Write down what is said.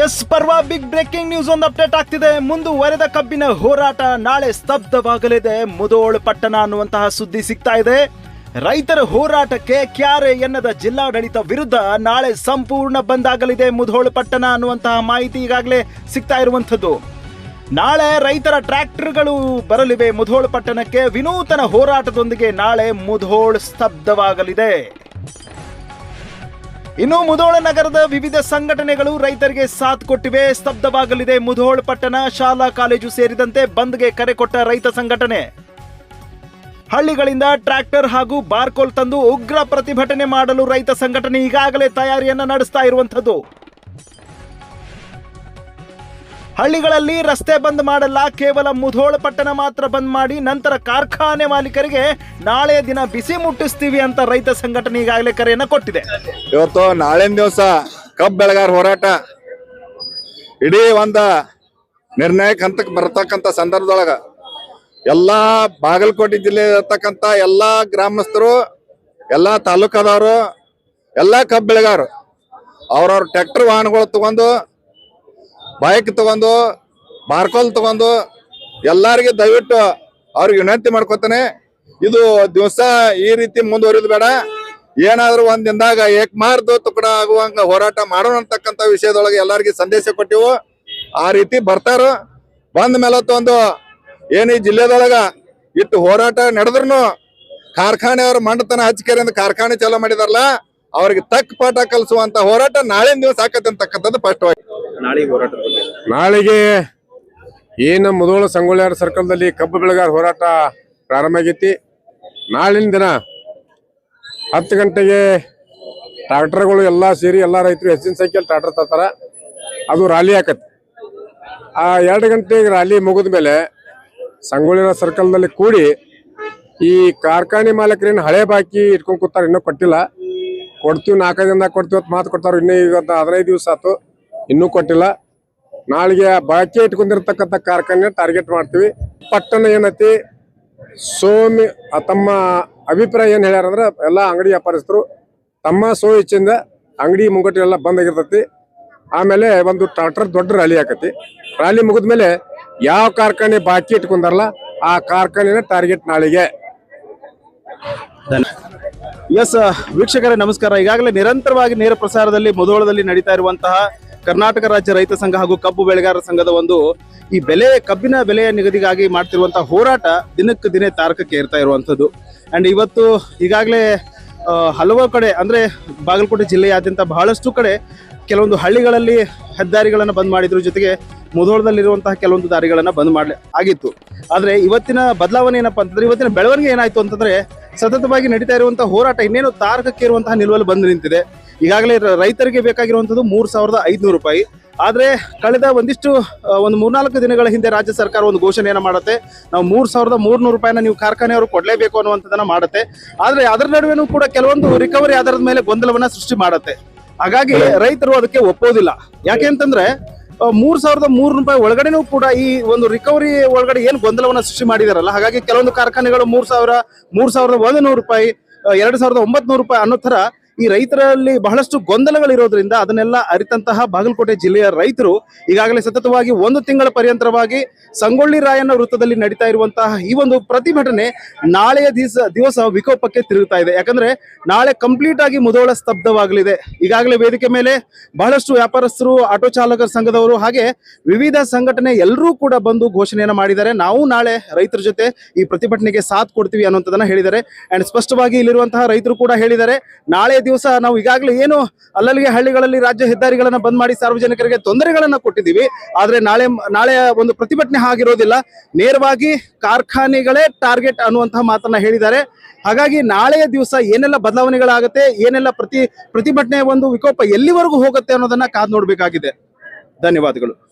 S ಪರ್ವ big breaking news ಒಂದು update ಆಗ್ತಿದೆ. ಮುಂದುವರೆದ ಕಬ್ಬಿನ ಹೋರಾಟ ನಾಳೆ ಸ್ತಬ್ಧವಾಗಲಿದೆ. ಮುದೋಳು ಪಟ್ಟಣ ಅನ್ನುವಂತಹ ಸುದ್ದಿ ಸಿಗ್ತಾ ಇದೆ. ರೈತರ ಹೋರಾಟಕ್ಕೆ ಕ್ಯಾರೆ ಎನ್ನದ ಜಿಲ್ಲಾಡಳಿತ ವಿರುದ್ಧ ನಾಳೆ ಸಂಪೂರ್ಣ ಬಂದ್ ಆಗಲಿದೆ. ಮುಧೋಳು ಪಟ್ಟಣ ಅನ್ನುವಂತಹ ಮಾಹಿತಿ ಈಗಾಗಲೇ ಸಿಗ್ತಾ ಇರುವಂಥದ್ದು. ನಾಳೆ ರೈತರ ಟ್ರ್ಯಾಕ್ಟರ್ಗಳು ಬರಲಿವೆ. ಮುಧೋಳ್ ಪಟ್ಟಣಕ್ಕೆ ವಿನೂತನ ಹೋರಾಟದೊಂದಿಗೆ ನಾಳೆ ಮುಧೋಳ್ ಸ್ತಬ್ಧವಾಗಲಿದೆ. ಇನ್ನು ಮುಧೋಳ ನಗರದ ವಿವಿಧ ಸಂಘಟನೆಗಳು ರೈತರಿಗೆ ಸಾಥ್ ಕೊಟ್ಟಿವೆ. ಸ್ತಬ್ಧವಾಗಲಿದೆ ಮುಧೋಳ ಪಟ್ಟಣ, ಶಾಲಾ ಕಾಲೇಜು ಸೇರಿದಂತೆ ಬಂದ್ಗೆ ಕರೆ ಕೊಟ್ಟ ರೈತ ಸಂಘಟನೆ. ಹಳ್ಳಿಗಳಿಂದ ಟ್ರ್ಯಾಕ್ಟರ್ ಹಾಗೂ ಬಾರ್ಕೋಲ್ ತಂದು ಉಗ್ರ ಪ್ರತಿಭಟನೆ ಮಾಡಲು ರೈತ ಸಂಘಟನೆ ಈಗಾಗಲೇ ತಯಾರಿಯನ್ನ ನಡೆಸ್ತಾ ಇರುವಂಥದ್ದು. ಹಳ್ಳಿಗಳಲ್ಲಿ ರಸ್ತೆ ಬಂದ್ ಮಾಡಲ್ಲ, ಕೇವಲ ಮುಧೋಳ ಪಟ್ಟಣ ಮಾತ್ರ ಬಂದ್ ಮಾಡಿ ನಂತರ ಕಾರ್ಖಾನೆ ಮಾಲೀಕರಿಗೆ ನಾಳೆ ದಿನ ಬಿಸಿ ಮುಟ್ಟಿಸ್ತೀವಿ ಅಂತ ರೈತ ಸಂಘಟನೆ ಈಗಾಗಲೇ ಕರೆಯನ್ನ ಕೊಟ್ಟಿದೆ. ಇವತ್ತು ನಾಳೆ ದಿವಸ ಕಬ್ಬು ಬೆಳೆಗಾರ ಹೋರಾಟ ಇಡೀ ಒಂದ ನಿರ್ಣಾಯಕ ಹಂತಕ್ಕೆ ಬರ್ತಕ್ಕಂಥ ಸಂದರ್ಭದೊಳಗ ಎಲ್ಲಾ ಬಾಗಲಕೋಟೆ ಜಿಲ್ಲೆ ಇರತಕ್ಕಂತ ಎಲ್ಲಾ ಗ್ರಾಮಸ್ಥರು, ಎಲ್ಲಾ ತಾಲೂಕದವರು, ಎಲ್ಲಾ ಕಬ್ಬು ಬೆಳೆಗಾರರು, ಅವ್ರವ್ರ ಟ್ರ್ಯಾಕ್ಟರ್ ವಾಹನಗಳು ತಗೊಂಡು ಬೈಕ್ ತಗೊಂಡು ಮಾರ್ಕೋಲ್ ತಗೊಂಡು, ಎಲ್ಲರಿಗೆ ದಯವಿಟ್ಟು ಅವ್ರಿಗೆ ವಿನಂತಿ ಮಾಡ್ಕೊತಾನೆ. ಇದು ದಿವಸ ಈ ರೀತಿ ಮುಂದುವರಿದು ಬೇಡ. ಏನಾದ್ರೂ ಒಂದ್ ದಿನದಾಗ ಏಕಮಾರ್ದು ತುಕಡ ಆಗುವಂಗ ಹೋರಾಟ ಮಾಡೋಣ ಅಂತಕ್ಕಂತ ವಿಷಯದೊಳಗೆ ಎಲ್ಲರಿಗೆ ಸಂದೇಶ ಕೊಟ್ಟಿವು. ಆ ರೀತಿ ಬರ್ತಾರ. ಬಂದ ಮೇಲೆ ಒಂದು ಏನ್ ಈ ಜಿಲ್ಲೆದೊಳಗ ಇಟ್ಟು ಹೋರಾಟ ನಡೆದ್ರು ಕಾರ್ಖಾನೆಯವರು ಮಂಡತನ ಹಚ್ಕೆರೆಯಿಂದ ಕಾರ್ಖಾನೆ ಚಾಲೂ ಮಾಡಿದಾರಲ್ಲ, ಅವ್ರಿಗೆ ತಕ್ಕ ಪಾಠ ಕಲಿಸುವಂತ ಹೋರಾಟ ನಾಳೆ ದಿವಸ ಹಾಕತ್ತೆ ಅಂತಕ್ಕಂಥದ್ದು ಸ್ಪಷ್ಟವಾಗಿ. ನಾಳೆಗೆ ಏನು ಮುದೋಳ ಸಂಗೊಳ್ಳಿಯಾರ ಸರ್ಕಲ್ದಲ್ಲಿ ಕಬ್ಬು ಬೆಳೆಗಾರ ಹೋರಾಟ ಪ್ರಾರಂಭ ಆಗೈತಿ. ನಾಳಿನ ದಿನ ಹತ್ತು ಗಂಟೆಗೆ ಟ್ರಾಕ್ಟರ್ಗಳು ಎಲ್ಲ ಸೇರಿ ಎಲ್ಲ ರೈತರು ಹೆಚ್ಚಿನ ಸಂಖ್ಯೆಯಲ್ಲಿ ಟ್ರಾಕ್ಟರ್ ತರ್ತಾರ. ಅದು ರಾಲಿ ಹಾಕತ್ತೆ ಆ ಎರಡು ಗಂಟೆಗೆ ರಾಲಿ ಮುಗಿದ ಮೇಲೆ ಸಂಗೊಳ್ಳಿಯಾರ ಸರ್ಕಲ್ನಲ್ಲಿ ಕೂಡಿ ಈ ಕಾರ್ಖಾನೆ ಮಾಲೀಕರೇನು ಹಳೆ ಬಾಕಿ ಇಟ್ಕೊಂಡು ಕೂತಾರೆ ಇನ್ನೂ ಕೊಟ್ಟಿಲ್ಲ. ಕೊಡ್ತೀವಿ ನಾಲ್ಕೈದು ದಿನ ಕೊಡ್ತೀವಿ ಅಂತ ಮಾತು ಕೊಡ್ತಾರೆ ಇನ್ನೂ ಈಗ ಹದಿನೈದು ದಿವಸ ಆಯ್ತು ಇನ್ನೂ ಕೊಟ್ಟಿಲ್ಲ. ನಾಳೆಗೆ ಬಾಕಿ ಇಟ್ಕೊಂಡಿರ್ತಕ್ಕಂಥ ಕಾರ್ಖಾನೆ ಟಾರ್ಗೆಟ್ ಮಾಡ್ತೀವಿ. ಪಟ್ಟಣ ಏನೈತಿ? ಸೋಮಿ ತಮ್ಮ ಅಭಿಪ್ರಾಯ ಏನು ಹೇಳ್ಯಾರ ಅಂದ್ರೆ ಎಲ್ಲ ಅಂಗಡಿ ವ್ಯಾಪಾರಸ್ಥರು ತಮ್ಮ ಸೋ ಇಚ್ಛೆಯಿಂದ ಅಂಗಡಿ ಮುಂಗಟ್ಟು ಎಲ್ಲ ಬಂದ್ ಆಗಿರ್ತತಿ ಆಮೇಲೆ ಒಂದು ಟ್ರಾಕ್ಟರ್ ದೊಡ್ಡ ರ್ಯಾಲಿ ಆಕತಿ. ರ್ಯಾಲಿ ಮುಗಿದ್ಮೇಲೆ ಯಾವ ಕಾರ್ಖಾನೆ ಬಾಕಿ ಇಟ್ಕೊಂಡಾರಲ್ಲ, ಆ ಕಾರ್ಖಾನೆನ ಟಾರ್ಗೆಟ್ ನಾಳೆಗೆ. ಎಸ್ ವೀಕ್ಷಕರೇ, ನಮಸ್ಕಾರ. ಈಗಾಗಲೇ ನಿರಂತರವಾಗಿ ನೇರ ಪ್ರಸಾರದಲ್ಲಿ ಮುಧೋಳದಲ್ಲಿ ನಡೀತಾ ಇರುವಂತಹ ಕರ್ನಾಟಕ ರಾಜ್ಯ ರೈತ ಸಂಘ ಹಾಗೂ ಕಬ್ಬು ಬೆಳೆಗಾರರ ಸಂಘದ ಒಂದು ಈ ಬೆಲೆ, ಕಬ್ಬಿನ ಬೆಲೆಯ ನಿಗದಿಗಾಗಿ ಮಾಡ್ತಿರುವಂತಹ ಹೋರಾಟ ದಿನಕ್ಕೆ ದಿನೇ ತಾರಕಕ್ಕೆ ಏರ್ತಾ ಇರುವಂತದ್ದು ಅಂಡ್ ಇವತ್ತು ಈಗಾಗಲೇ ಹಲವು ಕಡೆ ಅಂದ್ರೆ ಬಾಗಲಕೋಟೆ ಜಿಲ್ಲೆಯಾದ್ಯಂತ ಬಹಳಷ್ಟು ಕಡೆ ಕೆಲವೊಂದು ಹಳ್ಳಿಗಳಲ್ಲಿ ಹೆದ್ದಾರಿಗಳನ್ನು ಬಂದ್ ಮಾಡಿದ್ರು. ಜೊತೆಗೆ ಮುಧೋಳದಲ್ಲಿರುವಂತಹ ಕೆಲವೊಂದು ದಾರಿಗಳನ್ನು ಬಂದ್ ಮಾಡ್ಲಿ ಆಗಿತ್ತು. ಆದ್ರೆ ಇವತ್ತಿನ ಬದಲಾವಣೆ ಏನಪ್ಪಾ ಅಂತಂದ್ರೆ, ಇವತ್ತಿನ ಬೆಳವಣಿಗೆ ಏನಾಯ್ತು ಅಂತಂದ್ರೆ ಸತತವಾಗಿ ನಡೀತಾ ಇರುವಂತಹ ಹೋರಾಟ ಇನ್ನೇನು ತಾರಕಕ್ಕೆ ಇರುವಂತಹ ನಿಲುವಲ್ಲಿ ಬಂದು ನಿಂತಿದೆ. ಈಗಾಗಲೇ ರೈತರಿಗೆ ಬೇಕಾಗಿರುವಂತದ್ದು ಮೂರು ಸಾವಿರದ ಐದುನೂರು ರೂಪಾಯಿ. ಆದರೆ ಕಳೆದ ಒಂದಿಷ್ಟು ಒಂದು ಮೂರ್ನಾಲ್ಕು ದಿನಗಳ ಹಿಂದೆ ರಾಜ್ಯ ಸರ್ಕಾರ ಒಂದು ಘೋಷಣೆಯನ್ನ ಮಾಡುತ್ತೆ. ನಾವು ಮೂರು ಸಾವಿರದ ಮೂರ್ನೂರು ರೂಪಾಯಿನ ನೀವು ಕಾರ್ಖಾನೆಯವರು ಕೊಡಲೇಬೇಕು ಅನ್ನುವಂಥದ್ದನ್ನು ಮಾಡುತ್ತೆ. ಆದರೆ ಅದರ ನಡುವೆನೂ ಕೂಡ ಕೆಲವೊಂದು ರಿಕವರಿ ಆಧಾರದ ಮೇಲೆ ಗೊಂದಲವನ್ನ ಸೃಷ್ಟಿ ಮಾಡುತ್ತೆ. ಹಾಗಾಗಿ ರೈತರು ಅದಕ್ಕೆ ಒಪ್ಪೋದಿಲ್ಲ. ಯಾಕೆ ಅಂತಂದ್ರೆ ಮೂರ್ ಸಾವಿರದ ಮೂರು ರೂಪಾಯಿ ಒಳಗಡೆನೂ ಕೂಡ ಈ ಒಂದು ರಿಕವರಿ ಒಳಗಡೆ ಏನು ಗೊಂದಲವನ್ನ ಸೃಷ್ಟಿ ಮಾಡಿದಾರಲ್ಲ? ಹಾಗಾಗಿ ಕೆಲವೊಂದು ಕಾರ್ಖಾನೆಗಳು ಮೂರ್ ಸಾವಿರ, ಮೂರ್ ಸಾವಿರದ ಒಂದು ನೂರು ರೂಪಾಯಿ ಎರಡು ಸಾವಿರದ ಒಂಬತ್ತು ರೂಪಾಯಿ ಅನ್ನೋ ತರ ಈ ರೈತರಲ್ಲಿ ಬಹಳಷ್ಟು ಗೊಂದಲಗಳಿರೋದ್ರಿಂದ ಅದನ್ನೆಲ್ಲ ಅರಿತಂತಹ ಬಾಗಲಕೋಟೆ ಜಿಲ್ಲೆಯ ರೈತರು ಈಗಾಗಲೇ ಸತತವಾಗಿ ಒಂದು ತಿಂಗಳ ಪರ್ಯಂತರವಾಗಿ ಸಂಗೊಳ್ಳಿ ರಾಯಣ್ಣ ವೃತ್ತದಲ್ಲಿ ನಡೀತಾ ಇರುವಂತಹ ಈ ಒಂದು ಪ್ರತಿಭಟನೆ ನಾಳೆಯ ದಿವಸ ದಿವಸ ವಿಕೋಪಕ್ಕೆ ತಿರುಗುತ್ತಾ ಇದೆ. ಯಾಕಂದ್ರೆ ನಾಳೆ ಕಂಪ್ಲೀಟ್ ಆಗಿ ಮುದೋಳ ಸ್ತಬ್ಧವಾಗಲಿದೆ. ಈಗಾಗಲೇ ವೇದಿಕೆ ಮೇಲೆ ಬಹಳಷ್ಟು ವ್ಯಾಪಾರಸ್ಥರು, ಆಟೋ ಚಾಲಕರ ಸಂಘದವರು ಹಾಗೆ ವಿವಿಧ ಸಂಘಟನೆ ಎಲ್ಲರೂ ಕೂಡ ಬಂದು ಘೋಷಣೆಯನ್ನು ಮಾಡಿದ್ದಾರೆ. ನಾವು ನಾಳೆ ರೈತರ ಜೊತೆ ಈ ಪ್ರತಿಭಟನೆಗೆ ಸಾಥ್ ಕೊಡ್ತೀವಿ ಅನ್ನುವಂಥದ್ದನ್ನ ಹೇಳಿದ್ದಾರೆ. ಅಂಡ್ ಸ್ಪಷ್ಟವಾಗಿ ಇಲ್ಲಿರುವಂತಹ ರೈತರು ಕೂಡ ಹೇಳಿದ್ದಾರೆ, ನಾಳೆ ನಾವು ಈಗಾಗಲೇ ಏನು ಅಲ್ಲಲ್ಲಿಗೆ ಹಳ್ಳಿಗಳಲ್ಲಿ ರಾಜ್ಯ ಹೆದ್ದಾರಿಗಳನ್ನ ಬಂದ್ ಮಾಡಿ ಸಾರ್ವಜನಿಕರಿಗೆ ತೊಂದರೆಗಳನ್ನ ಕೊಟ್ಟಿದ್ದೀವಿ. ಆದರೆ ನಾಳೆ ನಾಳೆ ಒಂದು ಪ್ರತಿಭಟನೆ ಆಗಿರೋದಿಲ್ಲ. ನೇರವಾಗಿ ಕಾರ್ಖಾನೆಗಳೇ ಟಾರ್ಗೆಟ್ ಅನ್ನುವಂತಹ ಮಾತನ್ನ ಹೇಳಿದ್ದಾರೆ. ಹಾಗಾಗಿ ನಾಳೆಯ ದಿವಸ ಏನೆಲ್ಲ ಬದಲಾವಣೆಗಳಾಗುತ್ತೆ, ಏನೆಲ್ಲ ಪ್ರತಿ, ಪ್ರತಿಭಟನೆ ಒಂದು ವಿಕೋಪ ಎಲ್ಲಿವರೆಗೂ ಹೋಗುತ್ತೆ ಅನ್ನೋದನ್ನ ಕಾದು ನೋಡಬೇಕಾಗಿದೆ. ಧನ್ಯವಾದಗಳು.